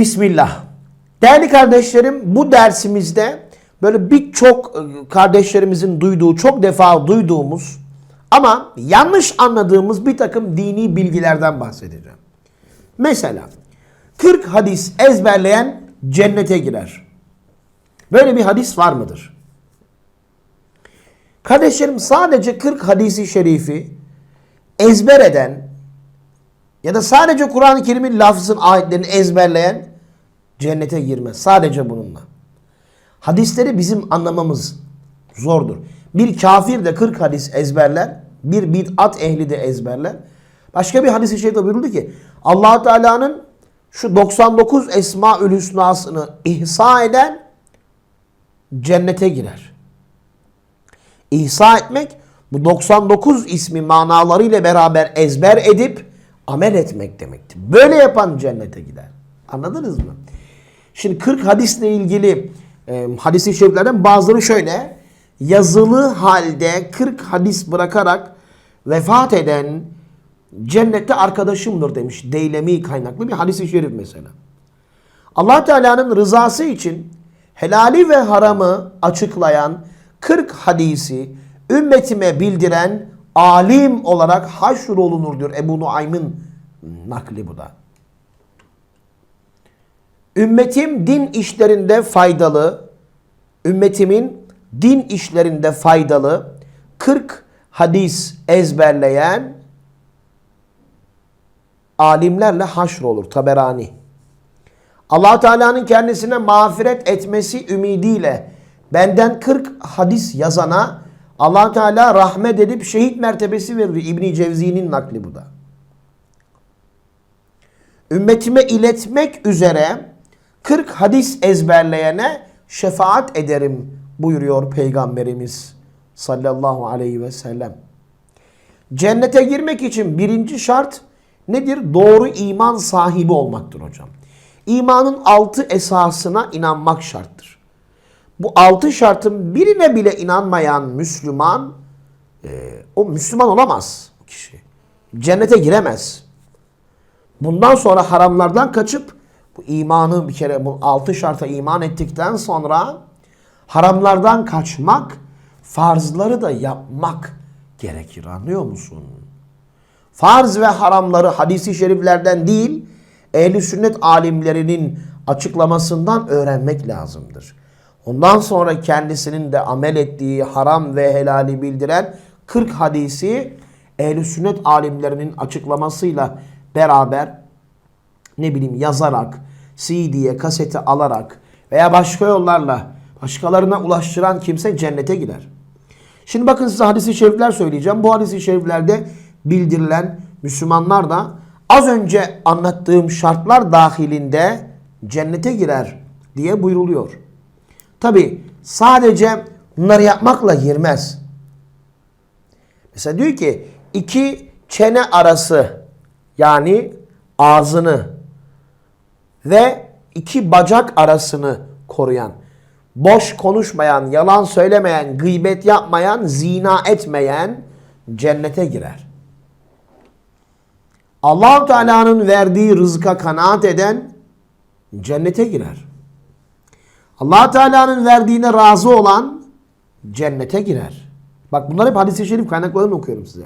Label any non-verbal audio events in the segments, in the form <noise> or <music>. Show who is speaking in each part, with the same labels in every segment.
Speaker 1: Bismillah. Değerli kardeşlerim bu dersimizde böyle birçok e, kardeşlerimizin duyduğu, çok defa duyduğumuz ama yanlış anladığımız bir takım dini bilgilerden bahsedeceğim. Mesela 40 hadis ezberleyen cennete girer. Böyle bir hadis var mıdır? Kardeşlerim sadece 40 hadisi şerifi ezber eden ya da sadece Kur'an-ı Kerim'in lafzın ayetlerini ezberleyen cennete girmez. Sadece bununla. Hadisleri bizim anlamamız zordur. Bir kafir de 40 hadis ezberler. Bir bid'at ehli de ezberler. Başka bir hadis-i şerifte buyuruldu ki allah Teala'nın şu 99 Esma-ül Hüsna'sını ihsa eden cennete girer. İhsa etmek bu 99 ismi manalarıyla beraber ezber edip amel etmek demektir. Böyle yapan cennete gider. Anladınız mı? Şimdi 40 hadisle ilgili e, hadis-i şeriflerden bazıları şöyle. Yazılı halde 40 hadis bırakarak vefat eden cennette arkadaşımdır demiş. Deylemi kaynaklı bir hadis-i şerif mesela. allah Teala'nın rızası için helali ve haramı açıklayan 40 hadisi ümmetime bildiren alim olarak haşrolunur diyor Ebu Nuaym'ın nakli bu da. Ümmetim din işlerinde faydalı, ümmetimin din işlerinde faydalı 40 hadis ezberleyen alimlerle haşrolur. Taberani. allah Teala'nın kendisine mağfiret etmesi ümidiyle benden 40 hadis yazana allah Teala rahmet edip şehit mertebesi verir. İbni Cevzi'nin nakli bu da. Ümmetime iletmek üzere 40 hadis ezberleyene şefaat ederim buyuruyor Peygamberimiz sallallahu aleyhi ve sellem. Cennete girmek için birinci şart nedir? Doğru iman sahibi olmaktır hocam. İmanın altı esasına inanmak şarttır. Bu altı şartın birine bile inanmayan Müslüman e, o Müslüman olamaz o kişi. Cennete giremez. Bundan sonra haramlardan kaçıp bu imanı bir kere bu altı şarta iman ettikten sonra haramlardan kaçmak, farzları da yapmak gerekir. Anlıyor musun? Farz ve haramları hadisi şeriflerden değil, ehli sünnet alimlerinin açıklamasından öğrenmek lazımdır. Ondan sonra kendisinin de amel ettiği haram ve helali bildiren 40 hadisi ehli sünnet alimlerinin açıklamasıyla beraber ne bileyim yazarak, CD'ye, kasete alarak veya başka yollarla başkalarına ulaştıran kimse cennete gider. Şimdi bakın size hadisi şerifler söyleyeceğim. Bu hadisi şeriflerde bildirilen Müslümanlar da az önce anlattığım şartlar dahilinde cennete girer diye buyruluyor. Tabi sadece bunları yapmakla girmez. Mesela diyor ki iki çene arası yani ağzını ve iki bacak arasını koruyan, boş konuşmayan, yalan söylemeyen, gıybet yapmayan, zina etmeyen cennete girer. allah Teala'nın verdiği rızka kanaat eden cennete girer. allah Teala'nın verdiğine razı olan cennete girer. Bak bunlar hep hadis-i şerif kaynaklarını okuyorum size.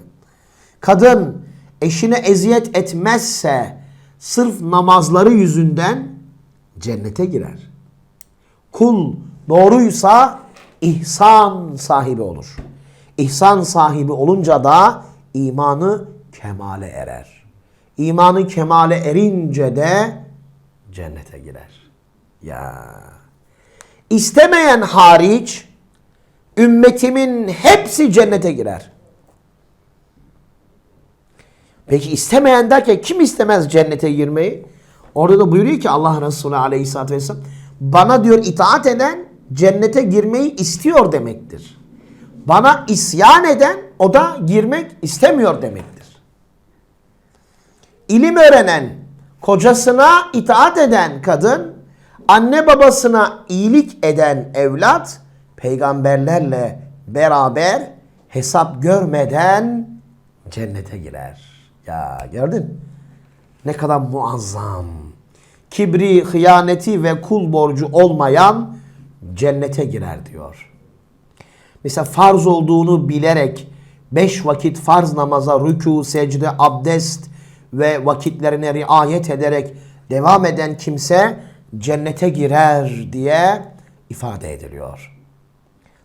Speaker 1: Kadın eşine eziyet etmezse sırf namazları yüzünden cennete girer. Kul doğruysa ihsan sahibi olur. İhsan sahibi olunca da imanı kemale erer. İmanı kemale erince de cennete girer. Ya. İstemeyen hariç ümmetimin hepsi cennete girer. Peki istemeyen derken kim istemez cennete girmeyi? Orada da buyuruyor ki Allah Resulü aleyhissalatü vesselam bana diyor itaat eden cennete girmeyi istiyor demektir. Bana isyan eden o da girmek istemiyor demektir. İlim öğrenen, kocasına itaat eden kadın, anne babasına iyilik eden evlat, peygamberlerle beraber hesap görmeden cennete girer. Ya gördün? Ne kadar muazzam. kibri, hıyaneti ve kul borcu olmayan cennete girer diyor. Mesela farz olduğunu bilerek beş vakit farz namaza rükû, secde, abdest ve vakitlerine riayet ederek devam eden kimse cennete girer diye ifade ediliyor.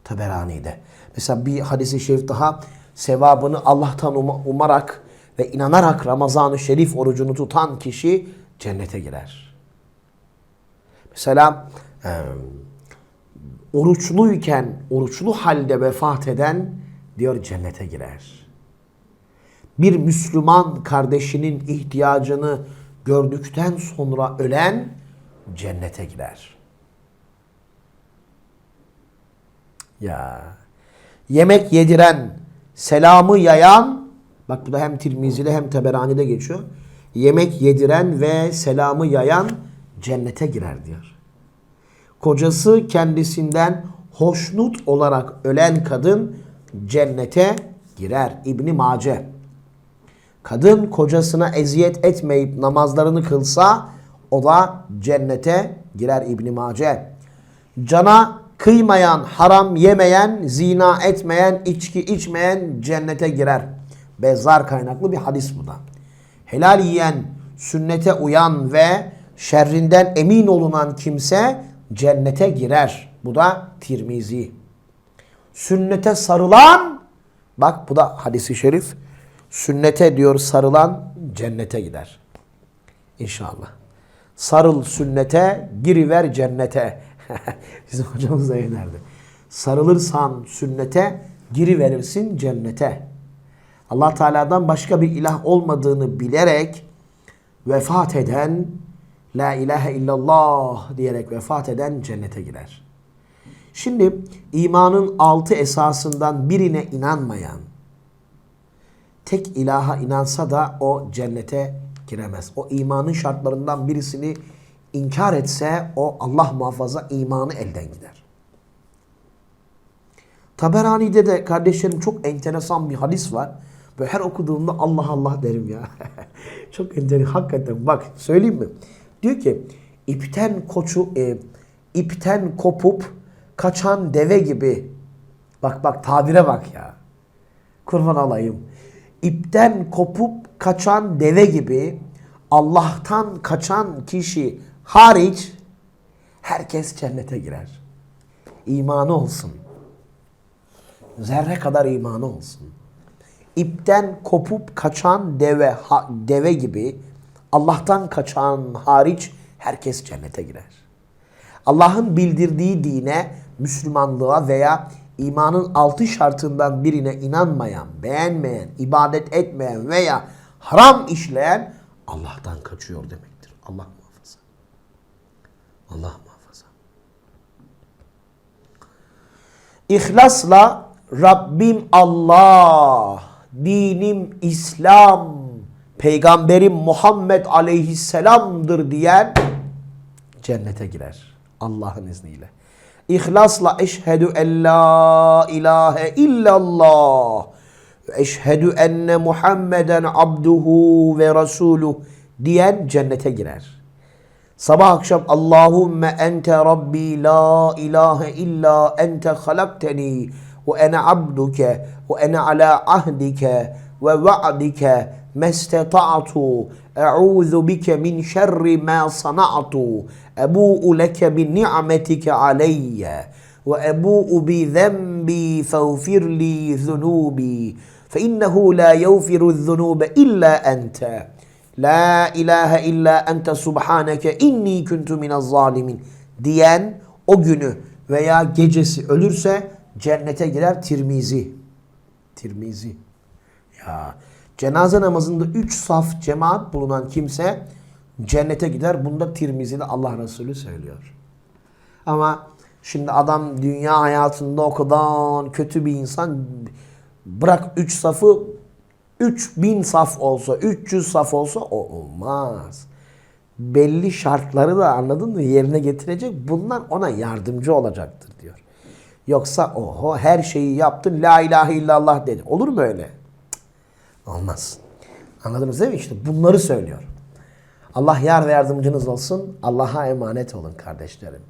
Speaker 1: Taberani'de. Mesela bir hadisi şerif daha sevabını Allah'tan um- umarak ve inanarak Ramazan-ı Şerif orucunu tutan kişi cennete girer. Mesela e, oruçluyken, oruçlu halde vefat eden diyor cennete girer. Bir Müslüman kardeşinin ihtiyacını gördükten sonra ölen cennete girer. Ya yemek yediren, selamı yayan, bak bu da hem Tirmizi'de hem Teberani'de geçiyor. Yemek yediren ve selamı yayan cennete girer diyor. Kocası kendisinden hoşnut olarak ölen kadın cennete girer. İbni Mace. Kadın kocasına eziyet etmeyip namazlarını kılsa o da cennete girer İbni Mace. Cana kıymayan, haram yemeyen, zina etmeyen, içki içmeyen cennete girer. Bezzar kaynaklı bir hadis bu da. Helal yiyen, sünnete uyan ve şerrinden emin olunan kimse cennete girer. Bu da Tirmizi. Sünnete sarılan, bak bu da hadisi şerif. Sünnete diyor sarılan cennete gider. İnşallah. Sarıl sünnete, giriver cennete. <laughs> Bizim hocamız da önerdi. Sarılırsan sünnete, giriverirsin cennete. Allah Teala'dan başka bir ilah olmadığını bilerek vefat eden, La ilahe illallah diyerek vefat eden cennete girer. Şimdi imanın altı esasından birine inanmayan, tek ilaha inansa da o cennete giremez. O imanın şartlarından birisini inkar etse o Allah muhafaza imanı elden gider. Taberani'de de kardeşlerim çok enteresan bir hadis var. Böyle her okuduğumda Allah Allah derim ya. <laughs> çok enteresan. Hakikaten bak söyleyeyim mi? Diyor ki ipten koçu e, ipten kopup kaçan deve gibi. Bak bak tabire bak ya. Kurban alayım. İpten kopup kaçan deve gibi Allah'tan kaçan kişi hariç herkes cennete girer. İmanı olsun. Zerre kadar imanı olsun. İpten kopup kaçan deve ha- deve gibi Allah'tan kaçan hariç herkes cennete girer. Allah'ın bildirdiği dine, Müslümanlığa veya imanın altı şartından birine inanmayan, beğenmeyen, ibadet etmeyen veya haram işleyen Allah'tan kaçıyor demektir. Allah muhafaza. Allah muhafaza. İhlasla Rabbim Allah, dinim İslam, peygamberim Muhammed aleyhisselamdır diyen cennete girer. Allah'ın izniyle. İhlasla eşhedü en la ilahe illallah ve eşhedü enne Muhammeden abduhu ve resuluh diyen cennete girer. Sabah akşam Allahümme ente Rabbi la ilahe illa ente halakteni ve ene abduke ve ene ala ahdike ve va'dike mesteta'tu e'udhu bike min şerri ma sana'tu? Ebu'u leke bi ni'metike aleyye ve ebu'u bi zenbi fağfir li zunubi fe innehu la yağfiru zunube illa ente La ilahe illa ente subhaneke inni kuntu minez zalimin. Diyen o günü veya gecesi ölürse cennete girer Tirmizi. Tirmizi. Ya cenaze namazında üç saf cemaat bulunan kimse cennete gider. Bunda Tirmizi'de Allah Resulü söylüyor. Ama şimdi adam dünya hayatında o kadar kötü bir insan bırak üç safı 3000 saf olsa, 300 saf olsa o olmaz. Belli şartları da anladın mı yerine getirecek. Bunlar ona yardımcı olacaktır. Yoksa oho her şeyi yaptın la ilahe illallah dedi. Olur mu öyle? Olmaz. Anladınız değil mi? İşte bunları söylüyor. Allah yar ve yardımcınız olsun. Allah'a emanet olun kardeşlerim.